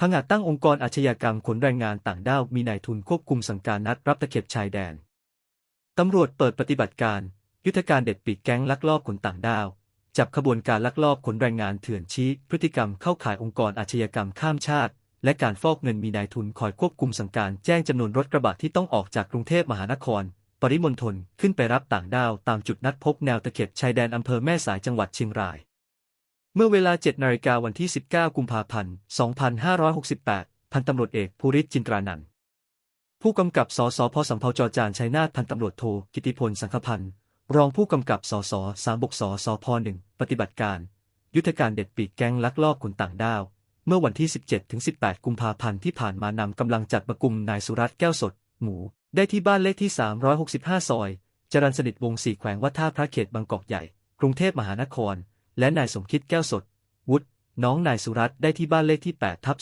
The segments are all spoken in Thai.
ผงอาดตั้งองค์กรอาชญากรรมขนแรงงานต่างด้าวมีนายทุนควบคุมสั่งการนัดรับตะเข็บชายแดน ตำรวจเปิดปฏิบัติการ ยุทธการเด็ดปีกแก๊งลักลอบขนต่างด้าว จับขบวนการลักลอบขนแรงงานเถื่อนชี้ พฤติกรรมเข้าข่ายองค์กรอาชญากรรมข้ามชาติ และการฟอกเงินมีนายทุนคอยควบคุมสั่งการแจ้งจำนวนรถกระบะที่ต้องออกจากกรุงเทพมหานคร ปริมณฑลขึ้นไปรับต่างด้าวตามจุดนัดพบแนวตะเข็บชายแดนอำเภอแม่สายจังหวัดเชียงราย เมื่อเวลา 7 นาฬิกาวันที่ 19 กุมภาพันธ์ 2568 พันตำรวจเอกภูริศจินตรานันท์ผู้กำกับสสพสัมภาจอจานชัยนาทพันตำรวจโทกิติพลสังฆพันธ์รองผู้กำกับสสสามบกสสพหนึ่งปฏิบัติการ ยุทธการเด็ดปีกแก๊งลักลอบขนต่างด้าว เมื่อวันที่ 17-18 กุมภาพันธ์ที่ผ่านมานำกำลังจัดประกุมนายสุรัตน์แก้วสด หมู ได้ที่บ้านเลขที่ 365 ซอย จรัญสนิทวงศ์สี่แขวงวัดท่าพระเขตบางกอกใหญ่ กรุงเทพมหานคร และนายสมคิดแก้วสด วุฒิน้องนายสุรัตน์ได้ที่บ้านเลขที่ 8 ทับ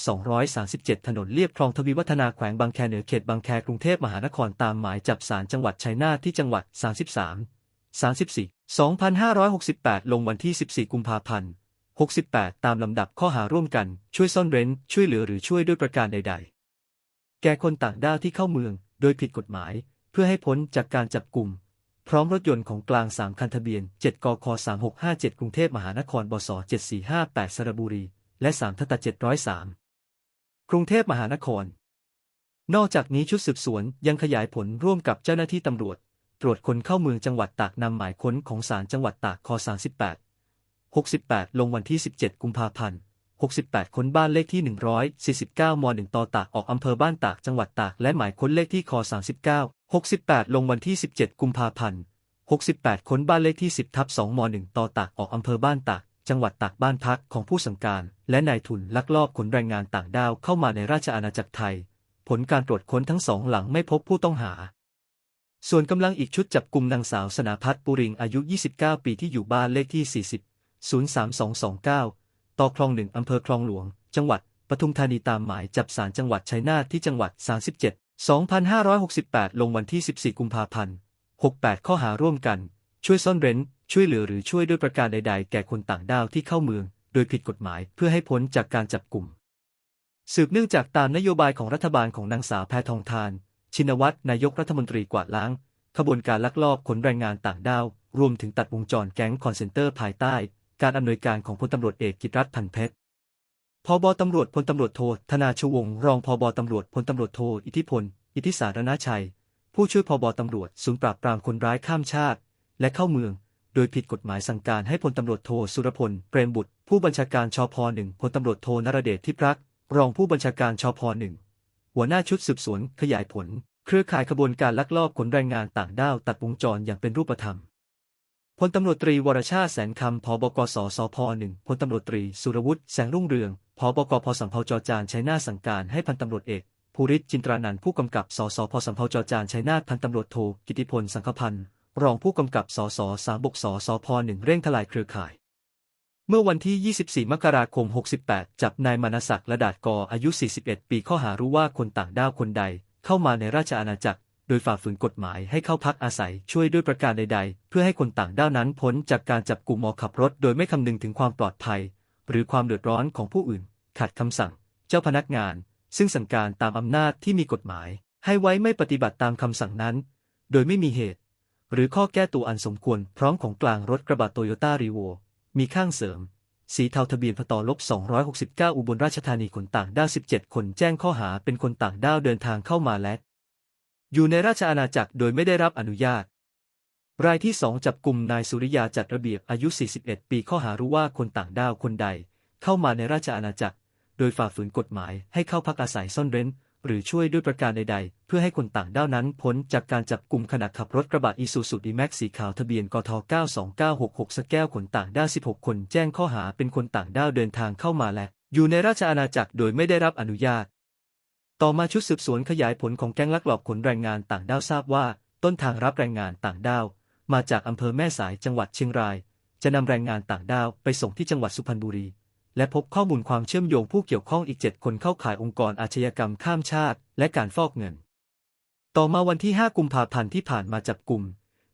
237 ถนนเลียบคลองทวีวัฒนาแขวงบางแคเหนือเขตบางแคกรุงเทพมหานครตามหมายจับศาลจังหวัดชัยนาทที่จังหวัด 33 34 2568 ลงวันที่ 14 กุมภาพันธ์ 68 ตามลำดับข้อหาร่วมกัน ช่วยซ่อนเร้น ช่วยเหลือหรือช่วยด้วยประการใด ๆ แก่คนต่างด้าวที่เข้าเมือง โดยผิดกฎหมาย เพื่อให้พ้นจากการจับกลุ่ม พร้อมรถยนต์ของกลาง 3 คันทะเบียน 7 กค 3657 กรุงเทพมหานคร บส 7458 สระบุรี และ 3ทต703 กรุงเทพมหานคร นอกจากนี้ชุดสืบสวนยังขยายผลร่วมกับเจ้าหน้าที่ตำรวจ ตรวจคนเข้าเมืองจังหวัดตากนำหมายค้นของศาลจังหวัดตากค 38 68 ลงวันที่ 17 กุมภาพันธ์ 68 ค้นบ้านเลขที่ 149ม1ตอตากออกอำเภอบ้านตากจังหวัดตาก และหมายค้นเลขที่ค39 68 ลงวันที่ 17 กุมภาพันธ์ 68 ค้นบ้านเลขที่ 10 ทับ2ม1ตอตากออกอำเภอบ้านตาก จังหวัดตากบ้านพักของผู้สั่งการ และนายทุนลักลอบขนแรงงานต่างด้าวเข้ามาในราชอาณาจักรไทย ผลการตรวจค้นทั้งสองหลังไม่พบผู้ต้องหา ส่วนกำลังอีกชุดจับกลุ่มนางสาวสนาพัฒน์ปุริงอายุ 29 ปีที่อยู่บ้านเลขที่ 40 03229 ต่อคลองหนึ่งอำเภอคลองหลวง จังหวัดปทุมธานีตามหมายจับสารจังหวัดชัยนาทที่จังหวัด 37 2568 ลงวันที่ 14 กุมภาพันธ์ 68 ข้อหาร่วมกัน ช่วยซ่อนเร้น ช่วยเหลือหรือช่วยด้วยประการใด ๆ แก่คนต่างด้าวที่เข้าเมือง โดยผิดกฎหมายเพื่อให้พ้นจากการจับกลุ่ม สืบเนื่องจากตามนโยบายของรัฐบาลของนางสาวแพทองทาน ชินวัตรนายกรัฐมนตรีกวาดล้าง ขบวนการลักลอบขนแรงงานต่างด้าว รวมถึงตัดวงจรแก๊งคอนเซนเตอร์ภายใต้ การอำนวยการของพลตำรวจเอกกิตรัตน์พันเพชรพบตำรวจพลตำรวจโทธนาชวงรองพบตำรวจพลตำรวจโทอิทธิพล อิทธิสารณชัย ผู้ช่วยพบตำรวจศูนย์ปราบปรามคนร้ายข้ามชาติ และเข้าเมือง โดยผิดกฎหมายสั่งการให้พลตำรวจโทสุรพลเปรมบุตร ผู้บัญชาการชพหนึ่งพลตำรวจโทนรเดชทิพรักษรองผู้บัญชาการชพหนึ่งหัวหน้าชุดสืบสวนขยายผล เครือข่ายขบวนการลักลอบขนแรงงานต่างด้าวตัดวงจรอย่างเป็นรูปธรรม พลตำรวจตรีวรชาติแสนคำพบกสสพหนึ่งพลตำรวจตรีสุรวุฒิแสงรุ่งเรืองพบกพสัมภาจอจานใชัยนาสั่งการให้พันตำรวจเอกภูริศจินตรานันท์ผู้กำกับสสพสัมภาจอจานใชัยนาพันตำรวจโทกิติพลสังฆพันธ์รองผู้กำกับสสสามบกสสพหนึ่งเร่งทลายเครือข่าย เมื่อวันที่ 24 มกราคม 68 จับนายมานศักดิ์ระดาดกออายุ 41 ปีข้อหารู้ว่าคนต่างด้าวคนใด เข้ามาในราชอาณาจักร โดยฝ่าฝืนกฎหมายให้เข้าพักอาศัยช่วยด้วยประการใด ๆ เพื่อให้คนต่างด้าวนั้นพ้นจากการจับกลุ่มมอขับรถ โดยไม่คำนึงถึงความปลอดภัย หรือความเดือดร้อนของผู้อื่น ขัดคำสั่ง เจ้าพนักงาน ซึ่งสั่งการตามอำนาจที่มีกฎหมาย ให้ไว้ไม่ปฏิบัติตามคำสั่งนั้น โดยไม่มีเหตุ หรือข้อแก้ตัวอันสมควรพร้อมของกลางรถกระบะโตโยต้ารีโวมีข้างเสริมสีเทาทะเบียนพตลบ269 อุบลราชธานีคนต่างด้าว 17 คนแจ้งข้อหาเป็นคนต่างด้าวเดินทางเข้ามาและ อยู่ในราชอาณาจักรโดยไม่ได้รับอนุญาต รายที่ 2 จับกลุ่มนายสุริยาจัดระเบียบอายุ 41 ปีข้อหารู้ว่าคนต่างด้าวคนใด เข้ามาในราชอาณาจักร โดยฝ่าฝืนกฎหมายให้เข้าพักอาศัยซ่อนเร้น หรือช่วยด้วยประการใด ๆ เพื่อให้คนต่างด้าวนั้นพ้นจากการจับกลุ่มขณะขับรถกระบะอีซูซูดีแม็กสีขาวทะเบียนกท92966สแก้วคนต่างด้าว 16 คนแจ้งข้อหาเป็นคนต่างด้าวเดินทางเข้ามาและ อยู่ในราชอาณาจักรโดยไม่ได้รับอนุญาต ต่อมาชุดสืบสวนขยายผลของแก๊งลักลอบขนแรงงานต่างด้าวทราบว่า ต้นทางรับแรงงานต่างด้าว มาจากอำเภอแม่สายจังหวัดเชียงราย จะนำแรงงานต่างด้าวไปส่งที่จังหวัดสุพรรณบุรี และพบข้อมูลความเชื่อมโยงผู้เกี่ยวข้องอีก 7 คนเข้าข่ายองค์กรอาชญากรรมข้ามชาติ และการฟอกเงิน ต่อมาวันที่ 5 กุมภาพันธ์ที่ผ่านมาจับกลุ่ม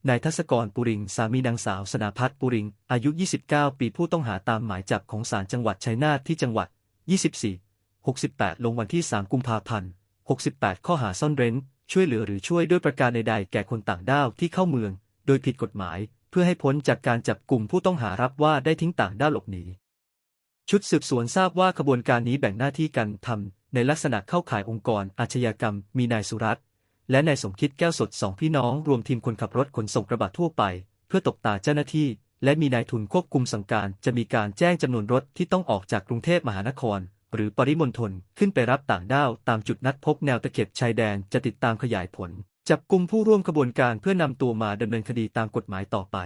นายทัศกรปุริง สามีนางสาวสนาพัฒน์ปุริง อายุ 29 ปีผู้ต้องหาตามหมายจับของศาลจังหวัดชัยนาทที่จังหวัด 24 68 ลงวันที่ 3 กุมภาพันธ์ 68 ข้อหาซ่อนเร้น ช่วยเหลือหรือช่วยด้วยประการใดๆ แก่คนต่างด้าวที่เข้าเมือง โดยผิดกฎหมาย เพื่อให้พ้นจากการจับกลุ่มผู้ต้องหารับว่าได้ทิ้งต่างด้าวหลบหนี ชุดสืบสวนทราบว่าขบวนการนี้แบ่งหน้าที่กันทำในลักษณะเข้าข่ายองค์กรอาชญากรรม มีนายสุรัตน์และนายสมคิดแก้วสดสองพี่น้องรวมทีมคนขับรถขนส่งกระบะทั่วไป เพื่อตกตาเจ้าหน้าที่ และมีนายทุนควบคุมสั่งการ จะมีการแจ้งจำนวนรถที่ต้องออกจากกรุงเทพมหานคร หรือปริมณฑลขึ้นไปรับต่างด้าวตามจุดนัดพบแนวตะเข็บชายแดนจะติดตามขยายผล จับกลุ่มผู้ร่วมขบวนการเพื่อนำตัวมาดำเนินคดีตามกฎหมายต่อไป